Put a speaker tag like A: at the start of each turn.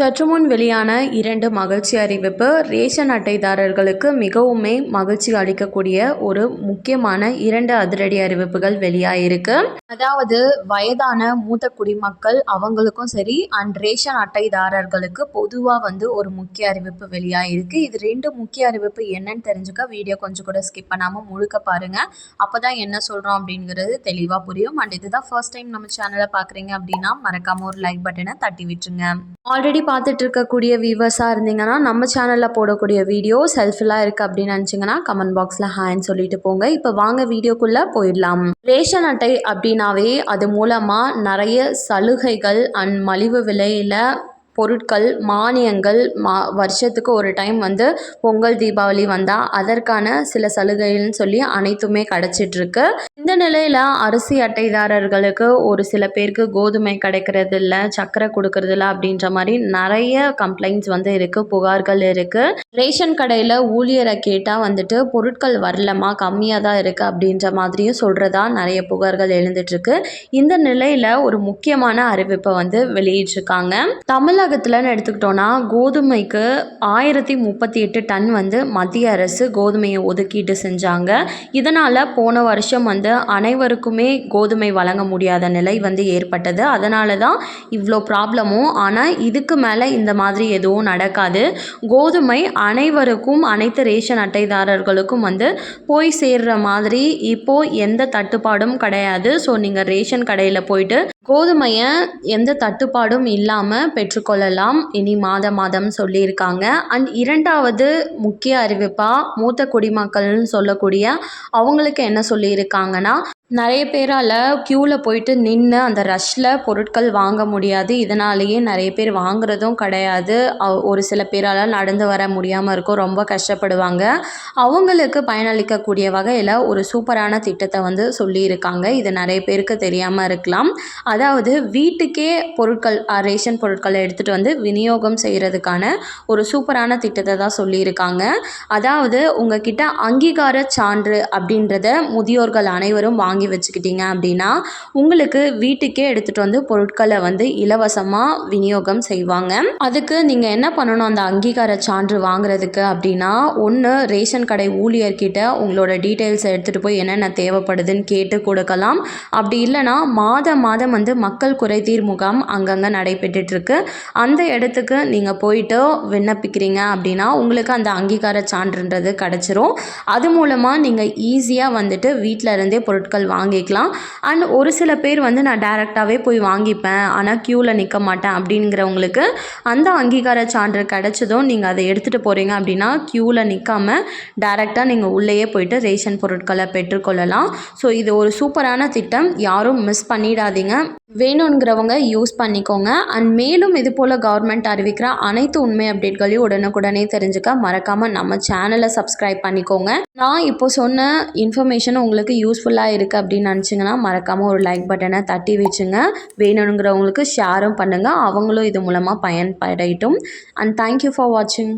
A: சற்று முன் வெளியான இரண்டு மகிழ்ச்சி அறிவிப்பு ரேஷன் அட்டைதாரர்களுக்கு மிகவுமே மகிழ்ச்சி அளிக்கக்கூடிய ஒரு முக்கியமான இரண்டு அதிரடி அறிவிப்புகள் வெளியாயிருக்கு. அதாவது வயதான மூத்த குடிமக்கள் அவங்களுக்கும் சரி அண்ட் ரேஷன் அட்டைதாரர்களுக்கு பொதுவாக வந்து ஒரு முக்கிய அறிவிப்பு வெளியாயிருக்கு. இது ரெண்டு முக்கிய அறிவிப்பு என்னன்னு தெரிஞ்சுக்க வீடியோ கொஞ்சம் கூட ஸ்கிப் பண்ணாமல் முழுக்க பாருங்கள் அப்போதான் என்ன சொல்கிறோம் அப்படிங்கிறது தெளிவாக புரியும். அண்ட் இதுதான் ஃபர்ஸ்ட் டைம் நம்ம சேனலை பார்க்குறீங்க அப்படின்னா மறக்காமல் ஒரு லைக் பட்டனை தட்டி விட்டுருங்க. ஆல்ரெடி பார்த்துட்டு இருக்கக்கூடிய வியூவர்ஸாக இருந்தீங்கன்னா நம்ம சேனலில் போடக்கூடிய வீடியோ செல்ஃபுல்லாக இருக்குது அப்படின்னு நினச்சிங்கன்னா கமெண்ட் பாக்ஸில் ஹேன்னு சொல்லிட்டு போங்க. இப்போ வாங்க வீடியோக்குள்ளே போயிடலாம். ரேஷன் அட்டை அப்படின்னாவே அது மூலமாக நிறைய சலுகைகள் அண்ட் மலிவு விலையில் பொருட்கள் மானியங்கள் மா வருஷத்துக்கு ஒரு டைம் வந்து பொங்கல் தீபாவளி வந்தால் அதற்கான சில சலுகைகள்னு சொல்லி அனைத்துமே கிடச்சிட்ருக்கு. இந்த நிலையில் அரிசி அட்டைதாரர்களுக்கு ஒரு சில பேருக்கு கோதுமை கிடைக்கிறது இல்லை சக்கரை கொடுக்கறது இல்லை அப்படின்ற மாதிரி நிறைய கம்ப்ளைண்ட்ஸ் வந்து இருக்குது புகார்கள் இருக்குது ரேஷன் கடையில் ஊழியரை கேட்டால் வந்துட்டு பொருட்கள் வரலமா கம்மியாக தான் இருக்குது அப்படின்ற மாதிரியும் சொல்கிறதா நிறைய புகார்கள் எழுந்துட்டுருக்கு இந்த நிலையில் ஒரு முக்கியமான அறிவிப்பை வந்து வெளியிட்டிருக்காங்க தமிழக தமிழகத்தில்னு எடுத்துக்கிட்டோன்னா கோதுமைக்கு ஆயிரத்தி முப்பத்தி எட்டு டன் வந்து மத்திய அரசு கோதுமையை ஒதுக்கீடு செஞ்சாங்க. இதனால் போன வருஷம் வந்து அனைவருக்குமே கோதுமை வழங்க முடியாத நிலை வந்து ஏற்பட்டது. அதனால தான் இவ்வளோ ப்ராப்ளமும். ஆனால் இதுக்கு மேலே இந்த மாதிரி எதுவும் நடக்காது. கோதுமை அனைவருக்கும் அனைத்து ரேஷன் அட்டைதாரர்களுக்கும் வந்து போய் சேர்கிற மாதிரி இப்போது எந்த தட்டுப்பாடும் கிடையாது. ஸோ நீங்கள் ரேஷன் கடையில் போயிட்டு கோதுமையை எந்த தட்டுப்பாடும் இல்லாமல் பெற்றுக்கொள்ளலாம். இனி மாதம் மாதம் சொல்லியிருக்காங்க. அண்ட் இரண்டாவது முக்கிய அறிவிப்பாக மூத்த குடிமக்கள்னு சொல்லக்கூடிய அவங்களுக்கு என்ன சொல்லியிருக்காங்கன்னா நிறைய பேரால் க்யூவில் போயிட்டு நின்று அந்த ரஷ்ஷில் பொருட்கள் வாங்க முடியாது. இதனாலேயே நிறைய பேர் வாங்குறதும் கிடையாது. ஒரு சில பேரால் நடந்து வர முடியாமல் இருக்கும். ரொம்ப கஷ்டப்படுவாங்க. அவங்களுக்கு பயனளிக்கக்கூடிய வகையில் ஒரு சூப்பரான திட்டத்தை வந்து சொல்லியிருக்காங்க. இது நிறைய பேருக்கு தெரியாமல் இருக்கலாம். அதாவது வீட்டுக்கே பொருட்கள் ரேஷன் பொருட்களை எடுத்துகிட்டு வந்து விநியோகம் செய்கிறதுக்கான ஒரு சூப்பரான திட்டத்தை தான் சொல்லியிருக்காங்க. அதாவது உங்ககிட்ட அங்கீகார சான்று அப்படின்றத முதியோர்கள் அனைவரும் வாங்கி வாங்கி வச்சுக்கிட்டீங்க அப்படின்னா உங்களுக்கு வீட்டுக்கே எடுத்துகிட்டு வந்து பொருட்களை வந்து இலவசமாக விநியோகம் செய்வாங்க. அதுக்கு நீங்கள் என்ன பண்ணணும்? அந்த அங்கீகார சான்று வாங்குறதுக்கு அப்படின்னா ஒன்று ரேஷன் கடை ஊழியர்கிட்ட உங்களோட டீட்டெயில்ஸை எடுத்துகிட்டு போய் என்னென்ன தேவைப்படுதுன்னு கேட்டு கொடுக்கலாம். அப்படி இல்லைனா மாதம் மாதம் வந்து மக்கள் குறைதீர் முகாம் அங்கங்கே நடைபெற்றுட்டுருக்கு அந்த இடத்துக்கு நீங்கள் போயிட்டு விண்ணப்பிக்கிறீங்க அப்படின்னா உங்களுக்கு அந்த அங்கீகார சான்றுன்றது கிடச்சிரும். அது மூலமாக நீங்கள் ஈஸியாக வந்துட்டு வீட்டில் இருந்தே பொருட்கள் வாங்கிக்கலாம். அண்ட் ஒரு சில பேர் வந்து நான் டேரெக்டாகவே போய் வாங்கிப்பேன். ஆனால் க்யூவில் நிற்க மாட்டேன் அப்படிங்கிறவங்களுக்கு அந்த அங்கீகார சான்று கிடச்சதும் நீங்கள் அதை எடுத்துகிட்டு போகிறீங்க அப்படின்னா க்யூவில் நிற்காம டேரெக்டாக நீங்கள் உள்ளேயே போயிட்டு ரேஷன் பொருட்களை பெற்றுக்கொள்ளலாம். ஸோ இது ஒரு சூப்பரான திட்டம். யாரும் மிஸ் பண்ணிடாதீங்க. வேணுங்கிறவங்க யூஸ் பண்ணிக்கோங்க. அண்ட் மேலும் இது போல் கவர்மெண்ட் அறிவிக்கிற அனைத்து உண்மை அப்டேட்களையும் உடனுக்குடனே தெரிஞ்சுக்க மறக்காமல் நம்ம சேனலை சப்ஸ்கிரைப் பண்ணிக்கோங்க. நான் இப்போ சொன்ன இன்ஃபர்மேஷன் உங்களுக்கு யூஸ்ஃபுல்லாக இருக்குது அப்படின்னு நினச்சிங்கன்னா மறக்காமல் ஒரு லைக் பட்டனை தட்டி வச்சுங்க. வேணுங்கிறவங்களுக்கு ஷேரும் பண்ணுங்கள் அவங்களும் இது மூலமாக பயன்படையிட்டும். அண்ட் தேங்க்யூ ஃபார் வாட்சிங்